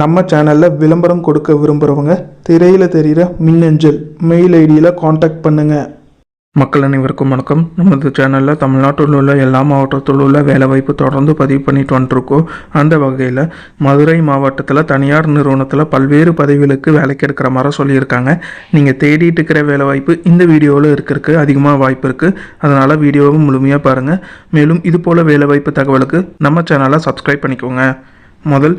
நம்ம சேனலில் விளம்பரம் கொடுக்க விரும்புகிறவங்க திரையில் தெரிகிற மின்னஞ்சல் மெயில் ஐடியில் காண்டாக்ட் பண்ணுங்கள் மக்கள் அனைவருக்கும் வணக்கம். நமது சேனலில் தமிழ்நாட்டில் உள்ள எல்லா மாவட்டத்தில் உள்ள வேலைவாய்ப்பு தொடர்ந்து பதிவு பண்ணிட்டு வந்துருக்கோம். அந்த வகையில் மதுரை மாவட்டத்தில் தனியார் நிறுவனத்தில் பல்வேறு பதவிகளுக்கு வேலைக்கு எடுக்கிற மாதிரி சொல்லியிருக்காங்க. நீங்கள் தேடிட்டு இருக்கிற வேலைவாய்ப்பு இந்த வீடியோவில் இருக்கிறதுக்கு அதிகமாக வாய்ப்பு இருக்குது அதனால் வீடியோவை முழுமையாக பாருங்கள் மேலும் இது போல் வேலைவாய்ப்பு தகவலுக்கு நம்ம சேனலை சப்ஸ்கிரைப் பண்ணிக்கோங்க. முதல்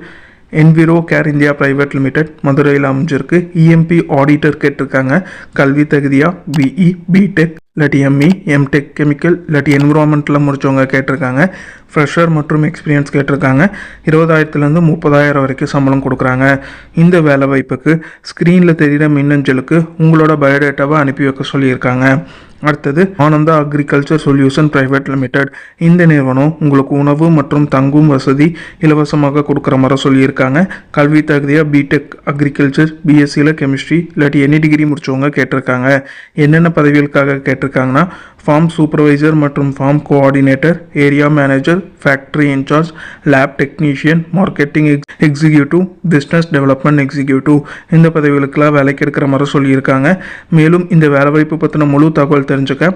Enviro Care India private limited மதுரையில் அமைஞ்சிருக்கு. இஎம்பி ஆடிட்டர் கேட்டிருக்காங்க. கல்வி தகுதியாக பிஇ பிடெக் இல்லாட்டி எம்இ எம்டெக் கெமிக்கல் இல்லாட்டி என்விரான்மெண்ட்டில் முடித்தவங்க கேட்டிருக்காங்க. ஃப்ரெஷர் மற்றும் எக்ஸ்பீரியன்ஸ் கேட்டிருக்காங்க. இருபதாயிரத்துலேருந்து முப்பதாயிரம் வரைக்கும் சம்பளம் கொடுக்குறாங்க. இந்த வேலை வாய்ப்புக்கு ஸ்க்ரீனில் தெரிகிற மின்னஞ்சலுக்கு உங்களோட பயோடேட்டாவை அனுப்பி வைக்க சொல்லியிருக்காங்க. அடுத்தது Ananda agriculture solution private limited இந்த நிறுவனம் உங்களுக்கு உணவு மற்றும் தங்கும் வசதி இலவசமாக கொடுக்குற மாதிரி சொல்லியிருக்காங்க. கல்வி தகுதியாக பிடெக் அக்ரிகல்ச்சர் பிஎஸ்சியில் கெமிஸ்ட்ரி இல்லாட்டி எனி டிகிரி முடித்தவங்க கேட்டிருக்காங்க. என்னென்ன பதவிகளுக்காக கேட்டிருக்காங்கன்னா ஃபார்ம் சூப்பர்வைசர் மற்றும் farm coordinator area manager factory in charge lab technician marketing executive business development executive இந்த பதவிகளுக்கெல்லாம் வேலைக்கு எடுக்கிற மாதிரி சொல்லியிருக்காங்க. மேலும் இந்த வேலைவாய்ப்பு பற்றின முழு தகவல் தெரிஞ்சுக்க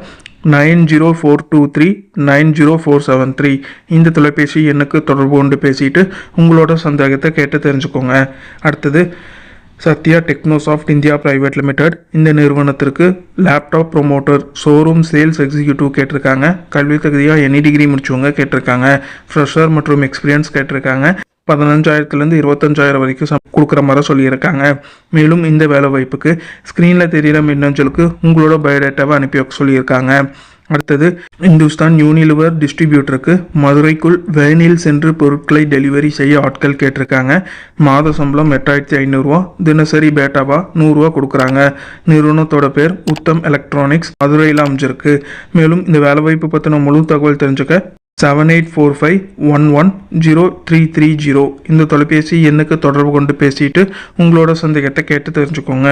nine zero four two three nine zero four seven three இந்த தொலைபேசி எண்ணுக்கு தொடர்பு கொண்டு பேசிட்டு உங்களோட சந்தேகத்தை கேட்டு தெரிஞ்சுக்கோங்க. அடுத்தது Satya Technosoft India private limited. இந்த நிறுவனத்திற்கு laptop promoter showroom sales executive கேட்டிருக்காங்க. கல்வி தகுதியாக எனி டிகிரி முடிச்சவங்க கேட்டிருக்காங்க. ஃப்ரெஷர் மற்றும் எக்ஸ்பீரியன்ஸ் கேட்டிருக்காங்க. பதினஞ்சாயிரத்துலேருந்து இருபத்தஞ்சாயிரம் வரைக்கும் சம் கொடுக்குற மாதிரி சொல்லியிருக்காங்க. மேலும் இந்த வேலை வாய்ப்புக்கு ஸ்க்ரீனில் தெரிகிற மின்னஞ்சலுக்கு உங்களோட பயோடேட்டாவை அனுப்பி வைக்க சொல்லியிருக்காங்க. அடுத்தது இந்துஸ்தான் யூனிலிவர் டிஸ்ட்ரிபியூட்டருக்கு மதுரைக்குள் வேனில் சென்று பொருட்களை டெலிவரி செய்ய ஆட்கள் கேட்டிருக்காங்க. மாத சம்பளம் எட்டாயிரத்தி ஐநூறுரூவா தினசரி பேட்டாவா நூறுரூவா கொடுக்குறாங்க. நிறுவனத்தோட பேர் உத்தம் எலக்ட்ரானிக்ஸ் மதுரையில் அமைஞ்சிருக்கு. மேலும் இந்த வேலைவாய்ப்பு பற்றின முழு தகவல் தெரிஞ்சுக்க seven eight four five one one zero three three zero இந்த தொலைபேசி எண்ணுக்கு தொடர்பு கொண்டு பேசிட்டு உங்களோட சந்தேகத்தை கேட்டு தெரிஞ்சுக்கோங்க.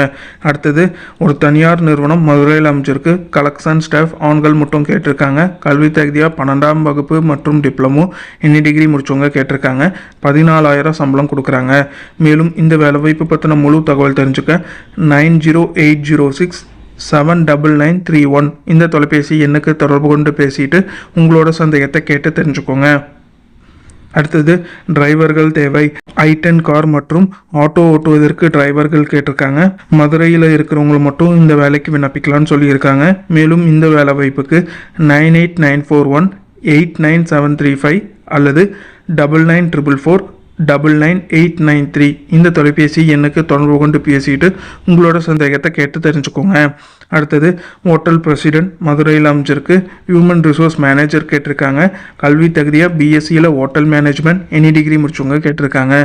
அடுத்தது ஒரு தனியார் நிறுவனம் மதுரையில் அமைச்சிருக்கு கலெக்ஷன் ஸ்டாஃப் ஆண்கள் மட்டும் கேட்டிருக்காங்க. கல்வி தகுதியாக பன்னெண்டாம் வகுப்பு மற்றும் டிப்ளமோ எனி டிகிரி முடிச்சவங்க கேட்டிருக்காங்க. பதினாலாயிரம் சம்பளம் கொடுக்குறாங்க. மேலும் இந்த வேலைவாய்ப்பு பற்றின முழு தகவல் தெரிஞ்சுக்க nine zero eight zero six seven double nine three one இந்த தொலைபேசி எண்ணுக்கு தொடர்பு கொண்டு பேசிட்டு உங்களோட சந்தேகத்தை கேட்டு தெரிஞ்சுக்கோங்க. அடுத்தது டிரைவர்கள் தேவை. ஐ டென் கார் மற்றும் ஆட்டோ ஓட்டுவதற்கு டிரைவர்கள் கேட்டிருக்காங்க. மதுரையில் இருக்கிறவங்களை மட்டும் இந்த வேலைக்கு விண்ணப்பிக்கலாம்னு சொல்லியிருக்காங்க. மேலும் இந்த வேலை வாய்ப்புக்கு nine eight nine four one eight nine seven three five அல்லது double nine triple four double nine eight nine three இந்த தொலைபேசி எண்ணுக்கு தொடர்பு கொண்டு பேசிட்டு உங்களோட சந்தேகத்தை கேட்டு தெரிஞ்சுக்கோங்க. அடுத்தது ஹோட்டல் பிரசிடென்ட் மதுரையில் அமைஞ்சிருக்கு. ஹியூமன் ரிசோர்ஸ் மேனேஜர் கேட்டிருக்காங்க. கல்வி தகுதியாக பிஎஸ்சியில் ஹோட்டல் மேனேஜ்மெண்ட் எனி டிகிரி முடிச்சவங்க கேட்டிருக்காங்க.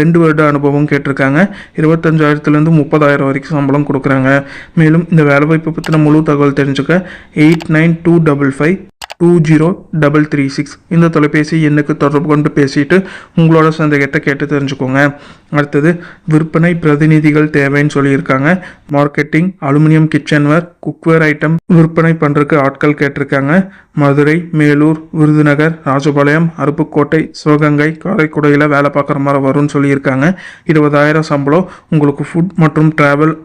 ரெண்டு வருட அனுபவம் கேட்டிருக்காங்க. இருபத்தஞ்சாயிரத்துலேருந்து முப்பதாயிரம் வரைக்கும் சம்பளம் கொடுக்குறாங்க. மேலும் இந்த வேலைவாய்ப்பு பற்றின முழு தகவல் தெரிஞ்சுக்க eight nine two double five two zero double three six இந்த தொலைபேசி எண்ணுக்கு தொடர்பு கொண்டு பேசிட்டு உங்களோட சந்தேகத்தை கேட்டு தெரிஞ்சுக்கோங்க. அடுத்தது விற்பனை பிரதிநிதிகள் தேவைன்னு சொல்லியிருக்காங்க. Marketing aluminium kitchenware cookware item விற்பனை பண்ணுறதுக்கு ஆட்கள் கேட்டிருக்காங்க. மதுரை மேலூர் விருதுநகர் ராஜபாளையம் அருப்புக்கோட்டை சிவகங்கை காரைக்குடையில் வேலை பார்க்குற மாதிரி வரும்னு சொல்லியிருக்காங்க. இருபதாயிரம் சம்பளம் உங்களுக்கு ஃபுட் மற்றும் ட்ராவல்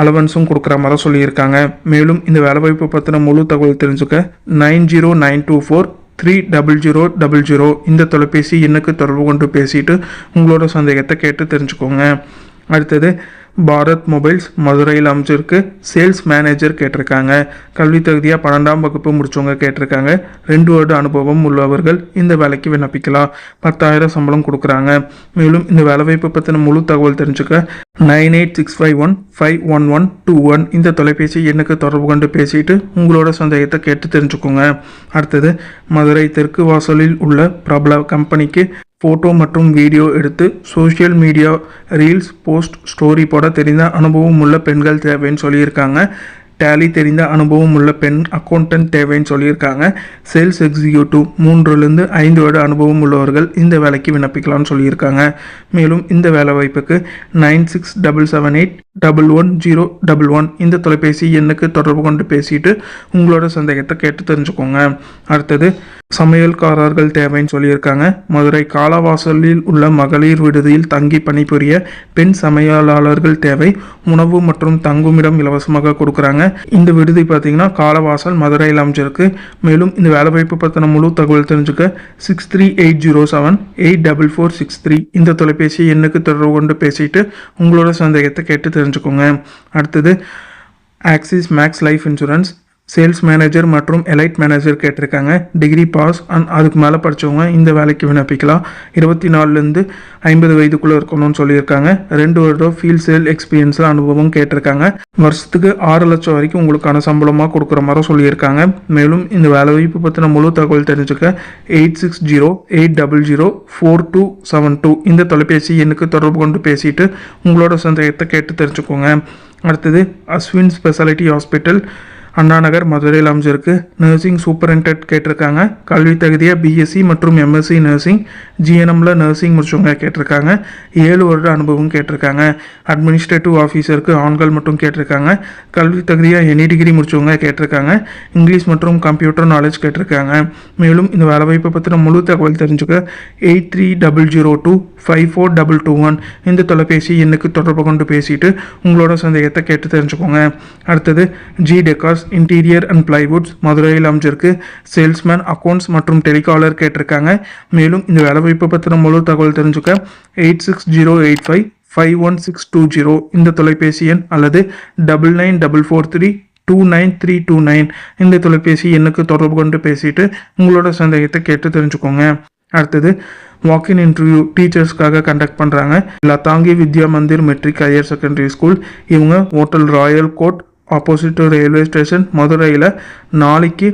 அலவன்ஸும் கொடுக்குற மாதிரி சொல்லியிருக்காங்க. மேலும் இந்த வேலைவாய்ப்பு பற்றின முழு தகவல் தெரிஞ்சுக்க nine zero nine two four three double zero double zero இந்த தொலைபேசி எண்ணுக்கு தொடர்பு கொண்டு பேசிட்டு உங்களோட சந்தேகத்தை கேட்டு தெரிஞ்சுக்கோங்க. அடுத்தது பாரத் மொபைல்ஸ் மதுரையில் அமைச்சிருக்கு சேல்ஸ் மேனேஜர் கேட்டிருக்காங்க. கல்வி தகுதியாக பன்னெண்டாம் வகுப்பு முடிச்சவங்க கேட்டிருக்காங்க. ரெண்டு வருட அனுபவம் உள்ளவர்கள் இந்த வேலைக்கு விண்ணப்பிக்கலாம். பத்தாயிரம் சம்பளம் கொடுக்குறாங்க. மேலும் இந்த வேலைவாய்ப்பு பற்றின முழு தகவல் தெரிஞ்சுக்க nine eight six five one five one one two one இந்த தொலைபேசி எண்ணுக்கு தொடர்பு கொண்டு பேசிட்டு உங்களோட சந்தேகத்தை கேட்டு தெரிஞ்சுக்கோங்க. அடுத்தது மதுரை தெற்கு வாசலில் உள்ள பிரபல கம்பெனிக்கு ஃபோட்டோ மற்றும் வீடியோ எடுத்து social media reels post story போட தெரிந்த அனுபவம் உள்ள பெண்கள் தேவைன்னு சொல்லியிருக்காங்க. டேலி தெரிந்த அனுபவம் உள்ள பெண் அக்கௌண்டன்ட் தேவைன்னு சொல்லியிருக்காங்க. சேல்ஸ் எக்ஸிக்யூட்டிவ் மூன்றுலேருந்து ஐந்து வருட அனுபவம் உள்ளவர்கள் இந்த வேலைக்கு விண்ணப்பிக்கலாம்னு சொல்லியிருக்காங்க. மேலும் இந்த வேலை வாய்ப்புக்கு nine six double seven eight double one zero double one இந்த தொலைபேசி எண்ணுக்கு தொடர்பு கொண்டு பேசிட்டு உங்களோட சந்தேகத்தை கேட்டு தெரிஞ்சுக்கோங்க. அடுத்தது சமையல்காரர்கள் தேவைன்னு சொல்லியிருக்காங்க. மதுரை காலவாசலில் உள்ள மகளிர் விடுதியில் தங்கி பணிபுரிய பெண் சமையலாளர்கள் தேவை உணவு மற்றும் தங்குமிடம் இலவசமாக கொடுக்குறாங்க. இந்த விடுதி பார்த்தீங்கன்னா காலவாசல் மதுரையில் அமைஞ்சிருக்கு. மேலும் இந்த வேலைவாய்ப்பு பற்றின முழு தகவல் தெரிஞ்சுக்க six three eight zero seven eight double four six three இந்த தொலைபேசி எண்ணுக்கு தொடர்பு கொண்டு பேசிட்டு உங்களோட சந்தேகத்தை கேட்டு தெரிஞ்சுக்கோங்க. அடுத்தது Axis Max Life insurance sales manager மற்றும் எலைட் மேனேஜர் கேட்டிருக்காங்க. டிகிரி பாஸ் அண்ட் அதுக்கு மேலே படித்தவங்க இந்த வேலைக்கு விண்ணப்பிக்கலாம். இருபத்தி நாலுலேருந்து ஐம்பது வயதுக்குள்ளே இருக்கணும்னு சொல்லியிருக்காங்க. ரெண்டு வருடம் ஃபீல்ட் சேல் எக்ஸ்பீரியன்ஸில் அனுபவம் கேட்டிருக்காங்க. வருஷத்துக்கு ஆறு லட்சம் வரைக்கும் உங்களுக்கான சம்பளமாக கொடுக்குற மாதிரி சொல்லியிருக்காங்க. மேலும் இந்த வேலைவாய்ப்பு பற்றின முழு தகவல் தெரிஞ்சுக்க eight six zero eight double zero four two seven two இந்த தொலைபேசி எண்ணுக்கு தொடர்பு கொண்டு பேசிட்டு உங்களோட சந்தேகத்தை கேட்டு தெரிஞ்சுக்கோங்க. அடுத்தது அஸ்வின் ஸ்பெஷாலிட்டி ஹாஸ்பிட்டல் அண்ணாநகர் மதுரையில் அமைஞ்சிருக்கு நர்சிங் சூப்பரிண்டென்ட் கேட்டிருக்காங்க. கல்வி தகுதியாக பிஎஸ்சி மற்றும் எம்எஸ்சி நர்சிங் ஜிஎன்எம்ல நர்சிங் முடிச்சவங்க கேட்டிருக்காங்க. ஏழு வருட அனுபவம் கேட்டிருக்காங்க. அட்மினிஸ்ட்ரேட்டிவ் ஆஃபீஸருக்கு ஆண்கள் மட்டும் கேட்டிருக்காங்க. கல்வி தகுதியாக எனி டிகிரி முடிச்சவங்க கேட்டிருக்காங்க. இங்கிலீஷ் மற்றும் கம்ப்யூட்டர் நாலேஜ் கேட்டிருக்காங்க. மேலும் இந்த வேலைவாய்ப்பை பற்றின முழு தகவல் தெரிஞ்சுக்க eight three double zero two five four double two one இந்த தொலைபேசி எண்ணுக்கு தொடர்பு கொண்டு பேசிட்டு உங்களோட சந்தேகத்தை கேட்டு தெரிஞ்சுக்கோங்க. அடுத்தது ஜி டெக்காஸ் இன்டீரியர் அண்ட் பிளைவுட்ஸ் மதுரையில் அமைஞ்சிருக்கு. சேல்ஸ்மேன் அக்கௌண்ட்ஸ் மற்றும் டெலிகாலர் கேட்டிருக்காங்க. மேலும் இந்த வேலைவாய்ப்பு பற்றின முழு தகவல் தெரிஞ்சுக்க eight six zero eight five five one six two zero இந்த தொலைபேசி எண் அல்லது double nine double four three two nine three two nine இந்த தொலைபேசி எண்ணுக்கு தொடர்பு கொண்டு பேசிட்டு உங்களோட சந்தேகத்தை கேட்டு தெரிஞ்சுக்கோங்க. வாக்கின் இன்டர்வியூ டீச்சர்ஸ்க்காக கண்டக்ட் பண்ணுறாங்க Lathangi Vidya Mandir matric higher secondary school இவங்க hotel Royal Court opposite railway station மதுரையில் நாளைக்கு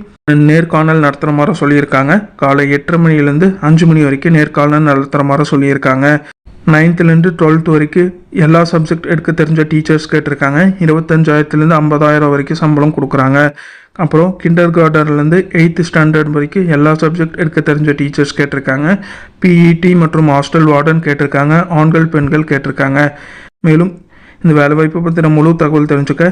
நேர்காணல் நடத்துகிற மாதிரி சொல்லியிருக்காங்க. காலை எட்டரை மணிலேருந்து அஞ்சு மணி வரைக்கும் நேர்காணல் நடத்துகிற மாதிரி சொல்லியிருக்காங்க. நைன்த்துலேருந்து டுவெல்த் வரைக்கும் எல்லா சப்ஜெக்ட் எடுக்க தெரிஞ்ச டீச்சர்ஸ் கேட்டிருக்காங்க. இருபத்தஞ்சாயிரத்துலேருந்து ஐம்பதாயிரம் வரைக்கும் சம்பளம் கொடுக்குறாங்க. அப்புறம் கிண்டர் கார்டன்லேருந்து எயித்து ஸ்டாண்டர்ட் வரைக்கும் எல்லா சப்ஜெக்ட் எடுக்க தெரிஞ்ச டீச்சர்ஸ் கேட்டிருக்காங்க. பிஇடி மற்றும் ஹாஸ்டல் வார்டன் கேட்டிருக்காங்க. ஆண்கள் பெண்கள் கேட்டிருக்காங்க. மேலும் இந்த வேலைவாய்ப்பை பற்றின முழு தகவல் தெரிஞ்சுக்க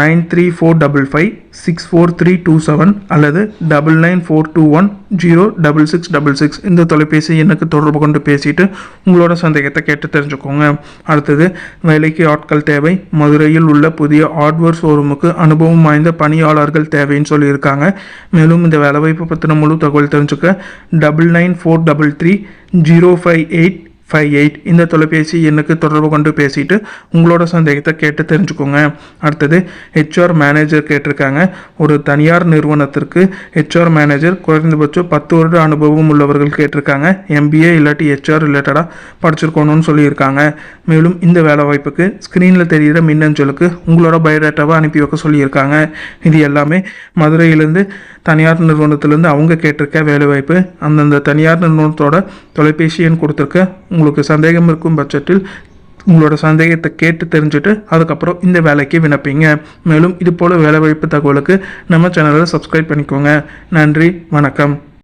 nine three four double five six four three two seven அல்லது double nine four two one zero double six double six இந்த தொலைபேசி எண்ணுக்கு தொடர்பு கொண்டு பேசிட்டு உங்களோட சந்தேகத்தை கேட்டு தெரிஞ்சுக்கோங்க. அடுத்தது வேலைக்கு ஆட்கள் தேவை. மதுரையில் உள்ள புதிய ஹார்ட்வேர் ஷோரூமுக்கு அனுபவம் வாய்ந்த பணியாளர்கள் தேவைன்னு சொல்லியிருக்காங்க. மேலும் இந்த வேலைவாய்ப்பு பற்றின முழு தகவல் தெரிஞ்சுக்க double nine four double three zero five eight five eight இந்த தொலைபேசி எண்ணுக்கு தொடர்பு கொண்டு பேசிட்டு உங்களோட சந்தேகத்தை கேட்டு தெரிஞ்சுக்கோங்க. அடுத்தது ஹெச்ஆர் மேனேஜர் கேட்டிருக்காங்க. ஒரு தனியார் நிறுவனத்திற்கு ஹெச்ஆர் மேனேஜர் குறைந்தபட்சம் பத்து வருட அனுபவம் உள்ளவர்கள் கேட்டிருக்காங்க. எம்பிஏ இல்லாட்டி ஹெச்ஆர் ரிலேட்டடாக படிச்சிருக்கணும்னு சொல்லியிருக்காங்க. மேலும் இந்த வேலை வாய்ப்புக்கு ஸ்க்ரீனில் தெரிகிற மின்னஞ்சலுக்கு உங்களோட பயோடேட்டாவை அனுப்பி வைக்க சொல்லியிருக்காங்க. இது எல்லாமே மதுரையிலேருந்து தனியார் நிறுவனத்திலேருந்து அவங்க கேட்டிருக்க வேலைவாய்ப்பு அந்தந்த தனியார் நிறுவனத்தோட தொலைபேசி எண் கொடுத்துருக்க உங்களுக்கு சந்தேகம் இருக்கும் பட்சத்தில் உங்களோட சந்தேகத்தை கேட்டு தெரிஞ்சுட்டு அதுக்கப்புறம் இந்த வேலைக்கு விண்ணப்பிங்க. மேலும் இது போல் வேலைவாய்ப்பு தகவலுக்கு நம்ம சேனலை சப்ஸ்கிரைப் பண்ணிக்கோங்க. நன்றி வணக்கம்.